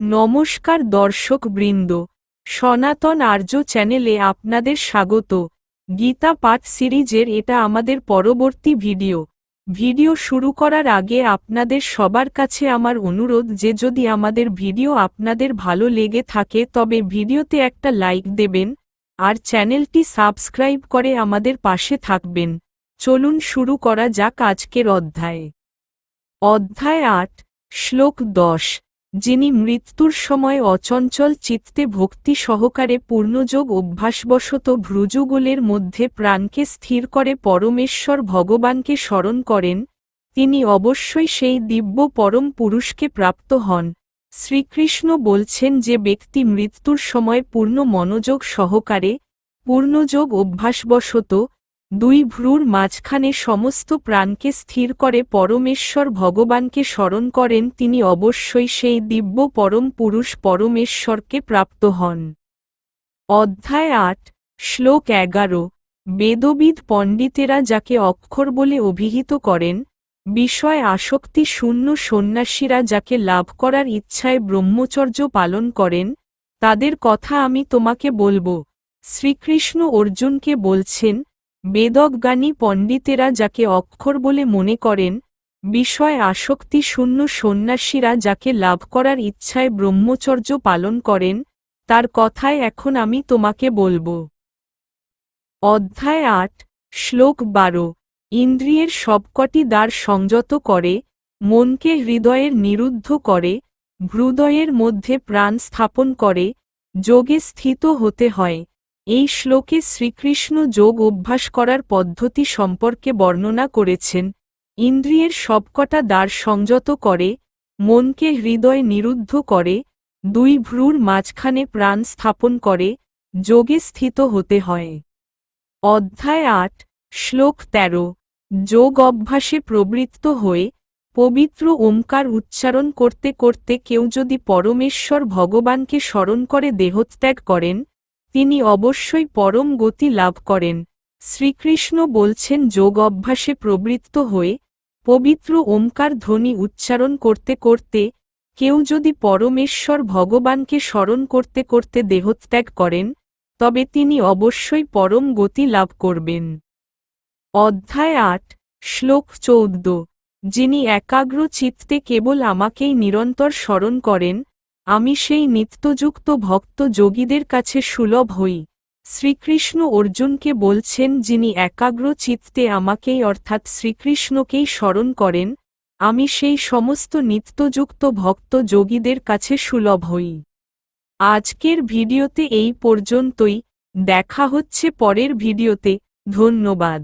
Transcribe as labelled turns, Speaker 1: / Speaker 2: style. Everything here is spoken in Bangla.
Speaker 1: নমস্কার দর্শক বৃন্দ, সনাতন আর্য চ্যানেলে আপনাদের স্বাগত। গীতা পাঠ সিরিজের এটা আমাদের পরবর্তী ভিডিও। ভিডিও শুরু করার আগে আপনাদের সবার কাছে আমার অনুরোধ যে যদি আমাদের ভিডিও আপনাদের ভালো লেগে থাকে তবে ভিডিওতে একটা লাইক দেবেন, আর চ্যানেলটি সাবস্ক্রাইব করে আমাদের পাশে থাকবেন। চলুন শুরু করা যাক আজকের অধ্যায়। অধ্যায় আট, শ্লোক দশ। যিনি মৃত্যুর সময় অচঞ্চল চিত্তে ভক্তি সহকারে পূর্ণযোগ অভ্যাসবশত ভ্রুযুগলের মধ্যে প্রাণকে স্থির করে পরমেশ্বর ভগবানকে স্মরণ করেন, তিনি অবশ্যই সেই দিব্য পরম পুরুষকে প্রাপ্ত হন। শ্রীকৃষ্ণ বলছেন যে ব্যক্তি মৃত্যুর সময় পূর্ণ মনোযোগ সহকারে, পূর্ণযোগ অভ্যাসবশত দুই ভ্রুর মাঝখানে সমস্ত প্রাণকে স্থির করে পরমেশ্বর ভগবানকে স্মরণ করেন, তিনি অবশ্যই সেই দিব্য পরম পুরুষ পরমেশ্বরকে প্রাপ্ত হন। অধ্যায় আট, শ্লোক এগারো, বেদবিদ পণ্ডিতেরা যাকে অক্ষর বলে অভিহিত করেন, বিষয় আসক্তি শূন্য সন্ন্যাসীরা যাকে লাভ করার ইচ্ছায় ব্রহ্মচর্য পালন করেন, তাদের কথা আমি তোমাকে বলব। শ্রীকৃষ্ণ অর্জুনকে বলছেন বেদজ্ঞানী পণ্ডিতেরা যাকে অক্ষর বলে মনে করেন, বিষয় আসক্তি শূন্য সন্ন্যাসীরা যাকে লাভ করার ইচ্ছায় ব্রহ্মচর্য পালন করেন, তার কথায় এখন আমি তোমাকে বলব। অধ্যায় আট, শ্লোক বারো, ইন্দ্রিয়ের সবকটি দ্বার সংযত করে, মনকে হৃদয়ের নিরুদ্ধ করে, হৃদয়ের মধ্যে প্রাণ স্থাপন করে, যোগে স্থিত হতে হয়। এই শ্লোকে শ্রীকৃষ্ণ যোগ অভ্যাস করার পদ্ধতি সম্পর্কে বর্ণনা করেছেন। ইন্দ্রিয়ের সবকটা দ্বার সংযত করে, মনকে হৃদয় নিরুদ্ধ করে, দুই ভ্রুর মাঝখানে প্রাণ স্থাপন করে, যোগে স্থিত হতে হয়। অধ্যায় আট, শ্লোক তেরো, যোগ অভ্যাসে প্রবৃত্ত হয়ে, পবিত্র ওমকার উচ্চারণ করতে করতে কেউ যদি পরমেশ্বর ভগবানকে স্মরণ করে দেহত্যাগ করেন তিনি অবশ্যই পরম গতি লাভ করেন। শ্রীকৃষ্ণ বলছেন, যোগ অভ্যাসে প্রবৃত্ত হয়ে পবিত্র ওমকার ধ্বনি উচ্চারণ করতে করতে কেউ যদি পরমেশ্বর ভগবানকে স্মরণ করতে করতে দেহত্যাগ করেন, তবে তিনি অবশ্যই পরম গতি লাভ করবেন। অধ্যায় আট, শ্লোক চৌদ্দ। যিনি একাগ্র চিত্তে কেবল আমাকেই নিরন্তর স্মরণ করেন আমি সেই নিত্যযুক্ত ভক্ত যোগীদের কাছে সুলভ হই। শ্রীকৃষ্ণ অর্জুনকে বলছেন, যিনি একাগ্র চিত্তে আমাকেই অর্থাৎ শ্রীকৃষ্ণকেই স্মরণ করেন, আমি সেই সমস্ত নিত্যযুক্ত ভক্ত যোগীদের কাছে সুলভ হই। আজকের ভিডিওতে এই পর্যন্তই, দেখা হচ্ছে পরের ভিডিওতে, ধন্যবাদ।